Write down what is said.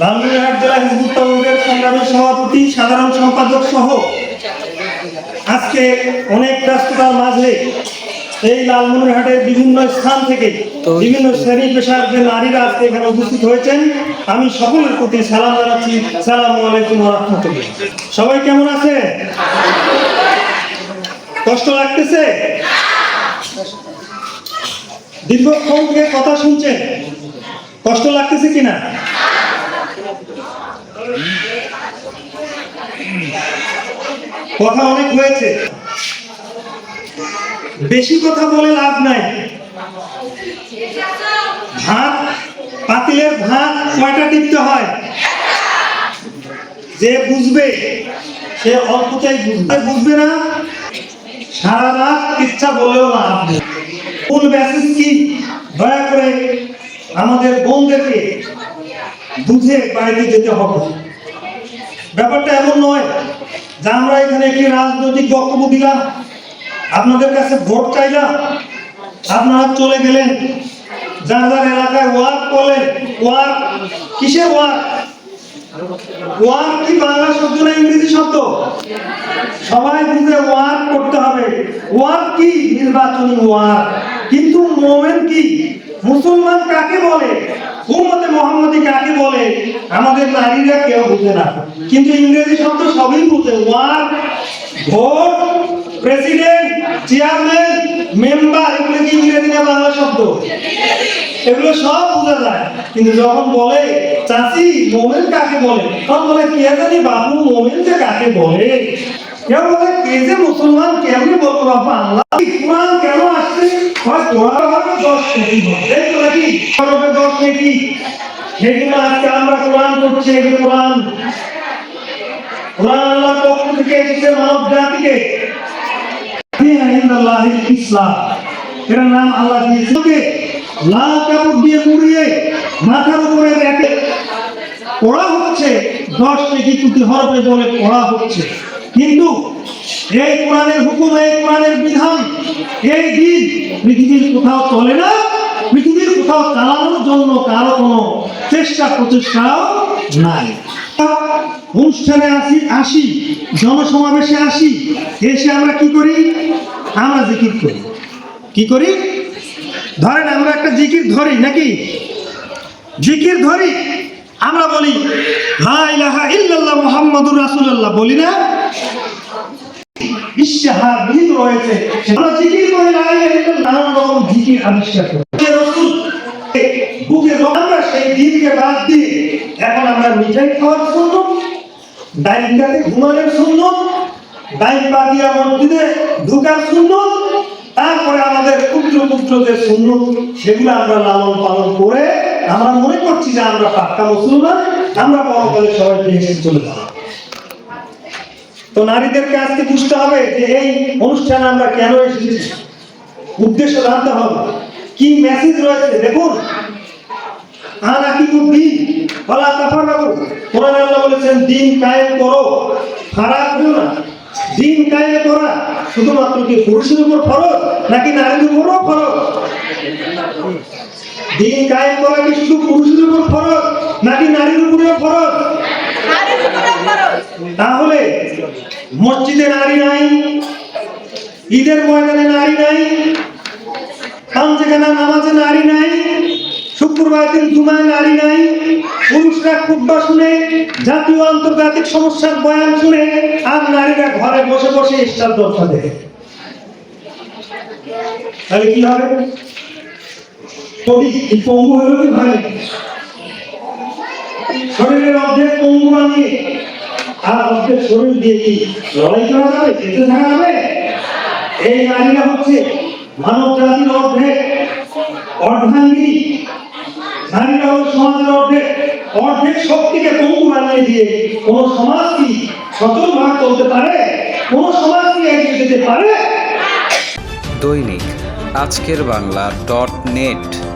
লালমনিরহাট জেলা হিজবুত তাওহীদের সংগ্রামী সভাপতি সাধারণ সম্পাদক সহ আজকে অনেক ব্যস্ততার মাঝে এই লালমনিরহাটের বিভিন্ন স্থান থেকে বিভিন্ন শ্রেণি পেশার যে নারীরা আজকে এখানে উপস্থিত হয়েছেন। আমি সকলের প্রতি সালাম জানাচ্ছি। সালাম আলাইকুম রহমতুল্লাহ। সবাই কেমন আছে? কষ্ট লাগতেছে? দীর্ঘক্ষণ থেকে কথা শুনছেন। কষ্ট লাগতেছে কিনা? কথা অনেক হয়েছে। বেশি কথা বলে লাভ নাই। ভাত, পাতিলের ভাত কয়টা টিপতে হয়? যে বুঝবে, সে অল্পটাই বুঝবে। বুঝবে না? সারা রাত ইচ্ছা বলেও লাভ নেই। কোন মেসেজ কি? দয়া করে আমাদের বোনদেরকে বুঝে বাড়িতে যেতে হবে। ব্যাপারটা এমন নয়। আমরা এখানে একটি রাজনৈতিক বক্তব্য দিলাম, আপনাদের কাছে ভোট চাইলাম, আপনারা চলে গেলেন। যার যার এলাকায় ওয়ার্ক করলেন ওয়ার্ক কিসের ওয়ার্ক ওয়ার্ক কি বাংলা শব্দ না ইংরেজি শব্দ? সবাই বুঝে ওয়ার্ক করতে হবে। ওয়ার্ক কি? নির্বাচনী ওয়ার্ক কিন্তু মোমেন কি? মুসলমান কাকে বলে? উম্মতে মোহাম্মদী কাকে বলে? আমাদের নারীরা কেউ বুঝে না। কিন্তু ইংরেজি শব্দ সবই বুঝে। Work vote, president, chairman, member, এগুলো কি ইংরেজি না বাংলা শব্দ? এগুলো সব বোঝা যায়। কিন্তু যখন বলে, চাচি, মোমেন কাকে বলে? তখন বলে, কে জানি বাবু, মোমেন যে কাকে বলে? কেউ বলে, কে যে মুসলমান, কেমনি বলব বাবা? আল্লাহ কোরআন কেন আসছে? হয়, কোরআন হবে দশ নেকি এই তো নাকি দশ নেকি। সেই আজকে আমরা কোরআন করছি কোরআন কোরআন। লাল কাপড় দিয়ে রেখে পড়া হচ্ছে। দশ পড়া হচ্ছে। কিন্তু এই কোরআনের হুকুম, এই কোরআনের বিধান, এই দিন পৃথিবীর কোথাও চলে না। পৃথিবীর কোথাও চালানোর জন্য কারও কোনো চেষ্টা প্রচেষ্টাও নাই। অনুষ্ঠানে আসি আসি, জনসমাবেশে আসি, এসে আমরা কি করি? আমরা জিকির করি। কি করি? ধরেন আমরা একটা জিকির ধরি নাকি? জিকির ধরি, আমরা বলি ইল্লাল্লাহ মুহাম্মাদুর রাসূলুল্লাহ বলি না? রয়েছে। আমরা জিকির নানান রকম জিকির সেই দিনকে বাদ দিয়ে এখন আমরা মিঠাই খাওয়ার ডাইনিংটাতে ঘুমানোর শূন্য ডাইন বাদিয়া মসজিদে ঢুকার শূন্য তারপরে আমাদের ক্ষুদ্র যে শূন্য সেগুলো আমরা লালন পালন করে আমরা মনে করছি যে আমরা পাক্কা মুসলমান, আমরা পরকালে সবাই পেয়ে চলে যাব। তো নারীদেরকে আজকে বুঝতে হবে যে এই অনুষ্ঠানে আমরা কেন এসেছি? উদ্দেশ্য জানতে হবে। কি মেসেজ রয়েছে? দেখুন আনা কি দিন বলা তাফার বাবু কোরআন আল্লাহ বলেছেন দিন কায়েম করো খারাপ দিও না। দিন কায়েম করা শুধুমাত্র কি পুরুষের উপর ফরজ নাকি নারীর উপরও ফরজ? দিন কায়েম করা কি শুধু পুরুষের উপর ফরজ নাকি নারীর উপরেও ফরজ? তাহলে মসজিদে নারী নাই ঈদের ময়দানে নারী নাই পাঞ্জেখানা নামাজে নারী নাই শুক্রবার দিন জুমায় নারী নাই, পুরুষরা খুব্বা শুনে, জাতীয় আন্তর্জাতিক সমস্যার বয়ান শুনে, আর নারীরা ঘরে বসে বসে ইস্টার দর্শা দেয় তাহলে কি হবে? পঙ্গু হলো কি ভাই? শরীরের অর্ধেক পঙ্গু বানিয়ে আর অর্ধেক শরীর দিয়ে কি লড়াই করা যাবে যেতে থাকা যাবে? এই নারীরা হচ্ছে মানব জাতির অর্ধেক সমাজের অর্ধেক শক্তিকে পঙ্গু বানিয়ে দিয়ে কোন সমাজ কি সচল ভাগ চলতে পারে? কোন সমাজ কি এগিয়ে যেতে পারে? দৈনিক আজকের বাংলা ডট নেট।